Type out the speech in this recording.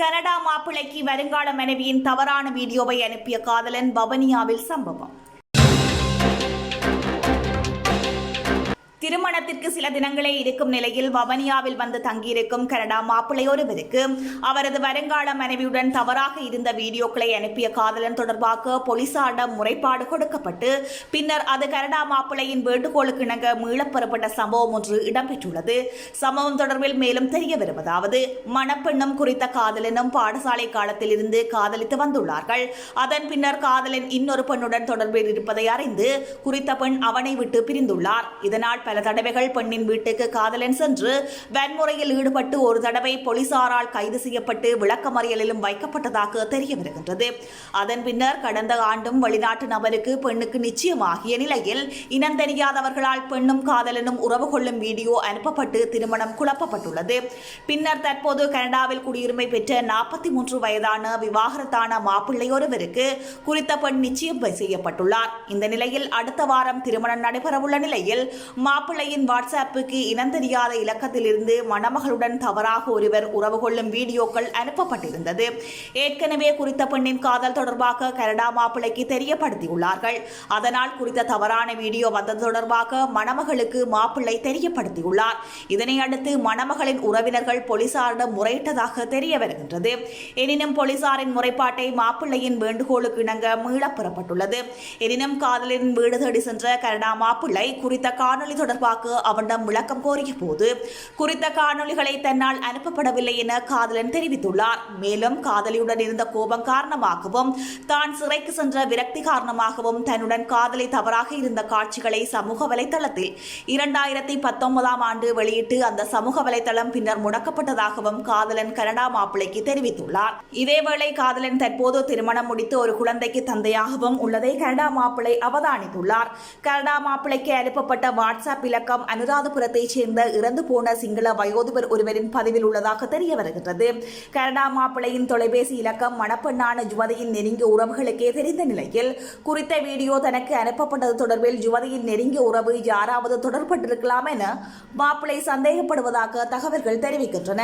Canada மாப்பிள்ளைக்கு வருங்கால மனைவியின் தவறான வீடியோவை அனுப்பிய காதலன் பவனியாவில் சம்பவம். திருமணத்திற்கு சில தினங்களே இருக்கும் நிலையில் வவனியாவில் வந்து தங்கியிருக்கும் கனடா மாப்பிள்ளை ஒருவருக்கு அவரது வருங்கால மனைவியுடன் தவறாக இருந்த வீடியோக்களை அனுப்பிய காதலன் தொடர்பாக போலீசாரிடம் முறைப்பாடு கொடுக்கப்பட்டு பின்னர் அது கனடா மாப்பிள்ளையின் வேண்டுகோளுக்கு இணங்க மீளப்பெறப்பட்ட சம்பவம் ஒன்று இடம்பெற்றுள்ளது. சம்பவம் தொடர்பில் மேலும் தெரிய வருவதாவது மணப்பெண்ணும் குறித்த காதலனும் பாடசாலை காலத்தில் இருந்து காதலித்து வந்துள்ளார்கள். அதன் பின்னர் காதலன் இன்னொரு பெண்ணுடன் தொடர்பில் இருப்பதை அறிந்து குறித்த பெண் அவனை விட்டு பிரிந்துள்ளார். இதனால் பல தடவைகள் பெண்ணின் வீட்டுக்கு காதலன் சென்று வன்முறையில் ஈடுபட்டு ஒரு தடவை போலீசாரால் கைது செய்யப்பட்டு விளக்கமறியலிலும் வைக்கப்பட்டதாக தெரிய வருகின்றது அதன் பின்னர் கடந்த ஆண்டும் வெளிநாட்டு நபருக்கு பெண்ணுக்கு நிச்சயமாகிய நிலையில் இனம் தெரியாதவர்களால் பெண்ணும் காதலனும் உறவு கொள்ளும் வீடியோ அனுப்பப்பட்டு திருமணம் குழப்பப்பட்டுள்ளது. பின்னர் தற்போது கனடாவில் குடியுரிமை பெற்ற நாற்பத்தி மூன்று வயதான விவாகரத்தான மாப்பிள்ளை ஒருவருக்கு குறித்த பெண் நிச்சயம் செய்யப்பட்டுள்ளார். இந்த நிலையில் அடுத்த வாரம் திருமணம் நடைபெறவுள்ள நிலையில் மாப்பிள்ளையின் வாட்ஸ்அப்புக்கு இனம் தெரியாத இலக்கத்திலிருந்து மணமகளுடன் தவறாக ஒருவர் உறவு கொள்ளும் வீடியோக்கள் அனுப்பப்பட்டிருந்தது. ஏற்கனவே குறித்த பெண்ணின் காதல் தொடர்பாக கனடா மாப்பிள்ளைக்கு தெரியப்படுத்தியுள்ளார்கள். அதனால் குறித்த தவறான வீடியோ வந்தது தொடர்பாக மணமகளுக்கு மாப்பிள்ளை தெரியப்படுத்தியுள்ளார். இதனை அடுத்து மணமகளின் உறவினர்கள் போலீசாரிடம் முறையிட்டதாக தெரிய வருகின்றது எனினும் போலீசாரின் முறைப்பாட்டை மாப்பிள்ளையின் வேண்டுகோளுக்கு இணங்க மீளப் பெறப்பட்டுள்ளது. எனினும் காதலின் வீடு தேடி சென்ற கனடா மாப்பிள்ளை குறித்த காணொலி தொடர்பாக அவனிடம் விளக்கம் கோரிய போது குறித்த காணொலிகளை தன்னால் அனுப்பப்படவில்லை என காதலன் தெரிவித்துள்ளார். மேலும் காதலியுடன் இருந்த கோபம் காரணமாகவும் தான் சிறைக்கு சென்ற விரக்தி காரணமாகவும் தன்னுடன் காதலி தவறாக இருந்த காட்சிகளை சமூக வலைதளத்தில் இரண்டாயிரத்தி பத்தொன்பதாம் ஆண்டு வெளியிட்டு அந்த சமூக வலைதளம் பின்னர் முடக்கப்பட்டதாகவும் காதலன் கனடா மாப்பிள்ளைக்கு தெரிவித்துள்ளார். இதேவேளை காதலன் தற்போது திருமணம் முடித்து ஒரு குழந்தைக்கு தந்தையாகவும் உள்ளதை கனடா மாப்பிள்ளை அவதானித்துள்ளார். கனடா மாப்பிள்ளைக்கு அனுப்பப்பட்ட வாட்ஸ்அப் விளக்கம் அனுராதபுரத்தைச் சேர்ந்த இறந்து போன சிங்கள வயோதிபர் ஒருவரின் பதிவில் உள்ளதாக தெரிய வருகின்றது. கனடா மாப்பிளையின் தொலைபேசி இலக்கம் மணப்பெண்ணான ஜுவதியின் நெருங்கிய உறவுகளுக்கே தெரிந்த நிலையில் குறித்த வீடியோ தனக்கு அனுப்பப்பட்டது தொடர்பில் ஜுவதியின் நெருங்கிய உறவு யாராவது தொடர்பட்டிருக்கலாம் என மாப்பிளை சந்தேகப்படுவதாக தகவல்கள் தெரிவிக்கின்றன.